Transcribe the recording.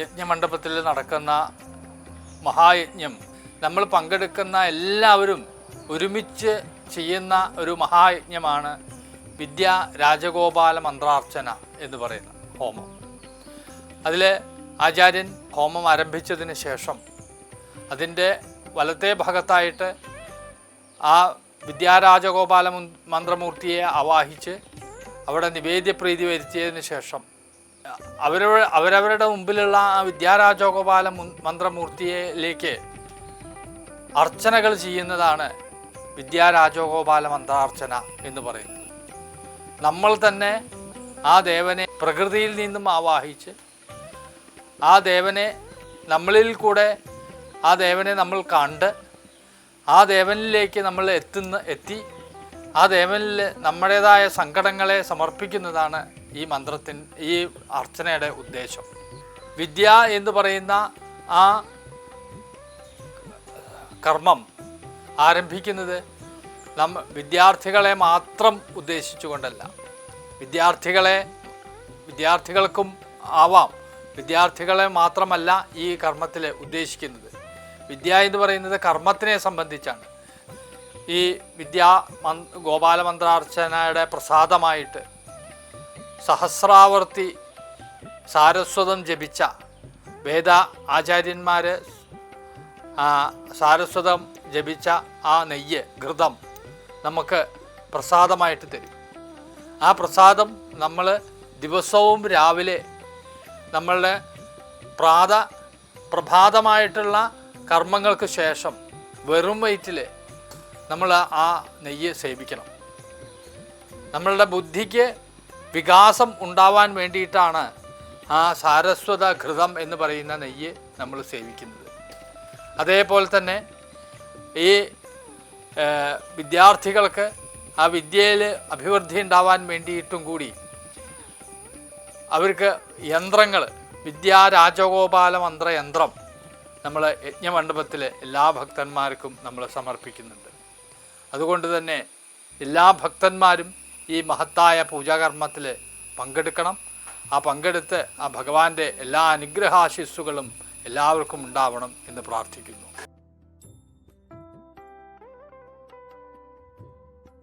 യജ്ഞമണ്ഡപത്തിൽ നടക്കുന്ന മഹായജ്ഞം നമ്മൾ പങ്കെടുക്കുന്ന എല്ലാവരും ഒരുമിച്ച് ചെയ്യുന്ന ഒരു മഹായജ്ഞമാണ് വിദ്യ രാജഗോപാല മന്ത്രാർച്ചന എന്ന് പറയുന്ന ഹോമം. അതിൽ ആചാര്യൻ ഹോമം ആരംഭിച്ചതിന് ശേഷം അതിന്റെ വലത്തെ ഭാഗത്തായിട്ട് ആ വിദ്യാരാജഗോപാല മന്ത്രമൂർത്തിയെ ആവാഹിച്ച് അവിടെ നിവേദ്യപ്രീതി വരുത്തിയതിന് ശേഷം അവരവ അവരവരുടെ മുമ്പിലുള്ള ആ വിദ്യാരാജഗോപാല മന്ത്രമൂർത്തിയിലേക്ക് അർച്ചനകൾ ചെയ്യുന്നതാണ് വിദ്യാരാജഗോപാല മന്ത്രാർച്ചന എന്ന് പറയുന്നത്. നമ്മൾ തന്നെ ആ ദേവനെ പ്രകൃതിയിൽ നിന്നും ആവാഹിച്ച് ആ ദേവനെ നമ്മളിൽ കൂടെ ആ ദേവനെ നമ്മൾ കണ്ട് ആ ദേവനിലേക്ക് നമ്മൾ എത്തുന്ന എത്തി ആ ദേവനിൽ നമ്മുടേതായ സങ്കടങ്ങളെ സമർപ്പിക്കുന്നതാണ് ഈ മന്ത്രത്തിൻ ഈ അർച്ചനയുടെ ഉദ്ദേശം. വിദ്യ എന്ന് പറയുന്ന ആ കർമ്മം ആരംഭിക്കുന്നത് നമ്മ വിദ്യാർത്ഥികളെ മാത്രം ഉദ്ദേശിച്ചുകൊണ്ടല്ല. വിദ്യാർത്ഥികളെ വിദ്യാർത്ഥികൾക്കും ആവാം. വിദ്യാർത്ഥികളെ മാത്രമല്ല ഈ കർമ്മത്തിൽ ഉദ്ദേശിക്കുന്നത്. വിദ്യ എന്ന് പറയുന്നത് കർമ്മത്തിനെ സംബന്ധിച്ചാണ്. ഈ വിദ്യാ മന് ഗോപാലമന്ത്രാർച്ചനയുടെ പ്രസാദമായിട്ട് സഹസ്രാവർത്തി സാരസ്വതം ജപിച്ച വേദ ആചാര്യന്മാർ സാരസ്വതം ജപിച്ച ആ നെയ്യ് ഘൃതം നമുക്ക് പ്രസാദമായിട്ട് തരും. ആ പ്രസാദം നമ്മൾ ദിവസവും രാവിലെ നമ്മളുടെ പ്രാത പ്രഭാതമായിട്ടുള്ള കർമ്മങ്ങൾക്ക് ശേഷം വെറും വയറ്റിൽ നമ്മൾ ആ നെയ്യ് സേവിക്കണം. നമ്മളുടെ ബുദ്ധിക്ക് വികാസം ഉണ്ടാവാൻ വേണ്ടിയിട്ടാണ് ആ സാരസ്വത ഘൃതം എന്ന് പറയുന്ന നെയ്യ് നമ്മൾ സേവിക്കുന്നത്. അതേപോലെ തന്നെ ഈ വിദ്യാർത്ഥികൾക്ക് ആ വിദ്യയിൽ അഭിവൃദ്ധി ഉണ്ടാവാൻ വേണ്ടിയിട്ടും കൂടി അവർക്ക് യന്ത്രങ്ങൾ വിദ്യാ രാജഗോപാല മന്ത്ര യന്ത്രം നമ്മൾ യജ്ഞമണ്ഡപത്തിലെ എല്ലാ ഭക്തന്മാർക്കും നമ്മൾ സമർപ്പിക്കുന്നുണ്ട്. അതുകൊണ്ട് തന്നെ എല്ലാ ഭക്തന്മാരും ഈ മഹത്തായ പൂജാകർമ്മത്തിൽ പങ്കെടുക്കണം. ആ പങ്കെടുത്ത് ആ ഭഗവാന്റെ എല്ലാ അനുഗ്രഹാശിസ്സുകളും എല്ലാവർക്കും ഉണ്ടാവണം എന്ന് പ്രാർത്ഥിക്കുന്നു.